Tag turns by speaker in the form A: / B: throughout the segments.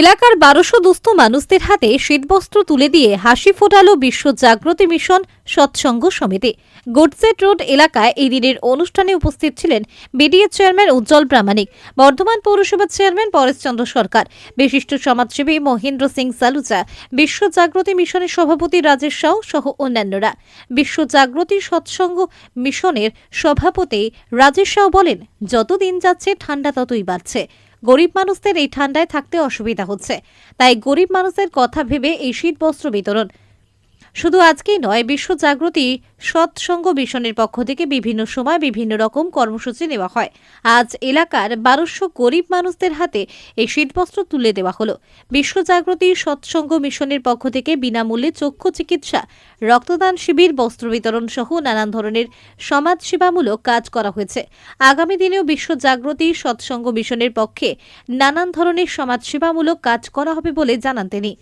A: এলাকার বারোশো দুস্থ মানুষদের হাতে শীতবস্ত্র তুলে দিয়ে হাসি ফোটালো বিশ্ব জাগ্রতি মিশন সৎসঙ্গ সমিতি। গুডসেট রোড এলাকায় এই দিনের অনুষ্ঠানে উপস্থিত ছিলেন বিডিএ চেয়ারম্যান উজ্জ্বল প্রামাণিক, বর্ধমান পৌরসভার চেয়ারম্যান পরেশচন্দ্র সরকার, বিশিষ্ট সমাজসেবী মহেন্দ্র সিং সালুজা বিশ্ব জাগ্রতি মিশনের সভাপতি রাজেশ সাউ সহ অন্যান্যরা। বিশ্ব জাগ্রতি সৎসঙ্গ মিশনের সভাপতি রাজেশ সাউ বলেন যত দিন যাচ্ছে, ঠান্ডা ততই বাড়ছে। গরিব মানুষদের এই ঠান্ডায় থাকতে অসুবিধা হচ্ছে। তাই গরিব মানুষের কথা ভেবে এই শীত বস্ত্র বিতরণ শুধু আজকেই নয়, বিশ্ব জাগ্রতি সৎসঙ্গ মিশনের পক্ষ থেকে বিভিন্ন সময় বিভিন্ন রকম কর্মসূচি নেওয়া হয়। আজ এলাকার বারোশো গরিব মানুষদের হাতে এই শীতবস্ত্র তুলে দেওয়া হলো। বিশ্ব জাগ্রতি সৎসঙ্গ মিশনের পক্ষ থেকে বিনামূল্যে চক্ষু চিকিৎসা, রক্তদান শিবির, বস্ত্র বিতরণ সহ নানান ধরনের সমাজসেবামূলক কাজ করা হয়েছে। আগামী দিনেও বিশ্ব জাগ্রতি সৎসঙ্গ মিশনের পক্ষে নানান ধরনের সমাজসেবামূলক কাজ করা হবে বলে জানান তিনি।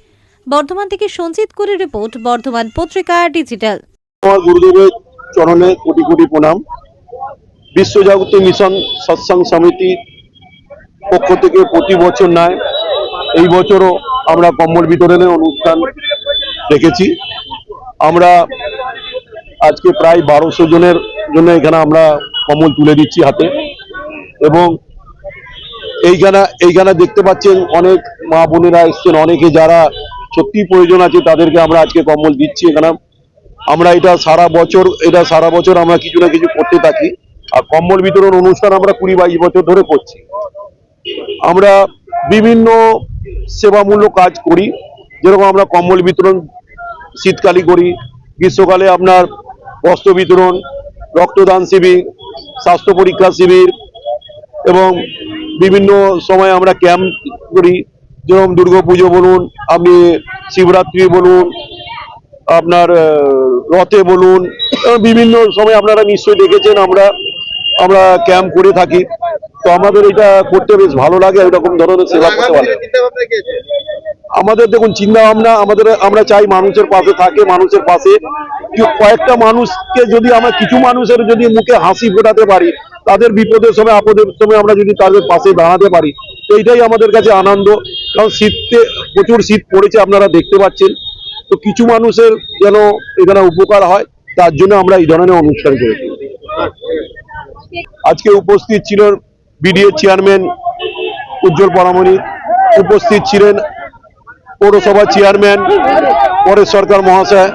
A: বর্ধমান থেকে সঞ্জিত করে রিপোর্ট, বর্ধমান পত্রিকা, ডিজিটাল।
B: গুরুদেবের চরণে কোটি কোটি প্রণাম। বিশ্বজাগতিক মিশন সৎসং সমিতি পক্ষ থেকে প্রতি বছর নয়, এই বছরও আমরা কম্বল বিতরণের অনুষ্ঠান রেখেছি আমরা আজকে প্রায় বারোশো জনের জন্য এখানে আমরা কম্বল তুলে দিচ্ছি হাতে। এবং এইখানে এইখানে দেখতে পাচ্ছেন অনেক মা বোনেরা এসছেন, অনেকে যারা সত্যি প্রয়োজন আছে, তাদেরকে আমরা আজকে কম্বল দিচ্ছি এখানে। আমরা এটা সারা বছর, এটা সারা বছর আমরা কিছু না কিছু করতে থাকি। আর কম্বল বিতরণ অনুষ্ঠান আমরা কুড়ি বাইশ বছর ধরে করছি। আমরা বিভিন্ন সেবামূলক কাজ করি। যেরকম আমরা কম্বল বিতরণ শীতকালে করি, গ্রীষ্মকালে আপনার বস্ত্র বিতরণ, রক্তদান শিবির, স্বাস্থ্য পরীক্ষা শিবির এবং বিভিন্ন সময় আমরা ক্যাম্প করি। যেরকম দুর্গাপুজো বলুন আপনি শিবরাত্রি বলুন, আপনার রথে বলুন বিভিন্ন সময় আপনারা নিশ্চয়ই দেখেছেন আমরা আমরা ক্যাম্প করে থাকি তো আমাদের এটা করতে বেশ ভালো লাগে, এরকম ধরনের সেবা করতে লাগে। আমাদের দেখুন, চিন্তা ভাবনা, আমাদের, আমরা চাই মানুষের পাশে থাকে, মানুষের পাশে কয়েকটা মানুষকে যদি আমরা, কিছু মানুষের যদি মুখে হাসি ফোটাতে পারি, তাদের বিপদের সময়, আপদের সময় আমরা যদি তাদের পাশে দাঁড়াতে পারি তো এইটাই আমাদের কাছে আনন্দ। কারণ শীতে প্রচুর শীত পড়েছে, আপনারা দেখতে পাচ্ছেন। তো কিছু মানুষের যেন এখানে উপকার হয়, তার জন্য আমরা এই ধরনের অনুষ্ঠান করেছি। আজকে উপস্থিত ছিল বিডিএ চেয়ারম্যান উজ্জ্বল পরামণি, উপস্থিত ছিলেন পৌরসভা চেয়ারম্যান, পরেশ সরকার মহাশয়,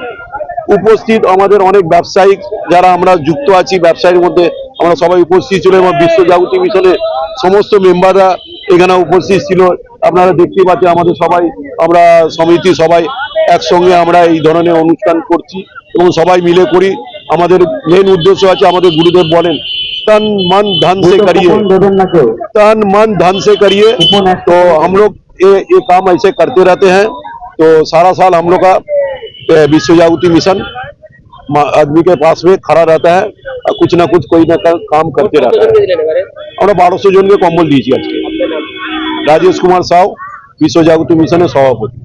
B: উপস্থিত আমাদের অনেক ব্যবসায়িক যারা আমরা যুক্ত আছি, ব্যবসায়ীর মধ্যে আমরা সবাই উপস্থিত ছিল এবং বিশ্ব জাগতি মিশনের সমস্ত মেম্বাররা এখানে উপস্থিত ছিল আপনারা দেখতে পাচ্ছেন আমাদের সবাই আমরা সমিতি সবাই একসঙ্গে আমরা এই ধরনের অনুষ্ঠান করছি এবং সবাই মিলে করি আমাদের মেন উদ্দেশ্য আছে আমাদের গুরুদেব বলেন तन मन धन से करिए तन मन धन से करिए तो हम लोग ये ये काम ऐसे करते रहते हैं तो सारा साल हम लोग का ए, विश्व जागृति मिशन मा- आदमी के पास में खड़ा रहता है और कुछ ना कुछ कोई ना कोई काम करते रहता है আমরা বারোশো জনকে কম্বল দিয়েছি আজকে রাজেশ কুমার সাউ বিশ্ব জাগৃতি মিশনের সভাপতি।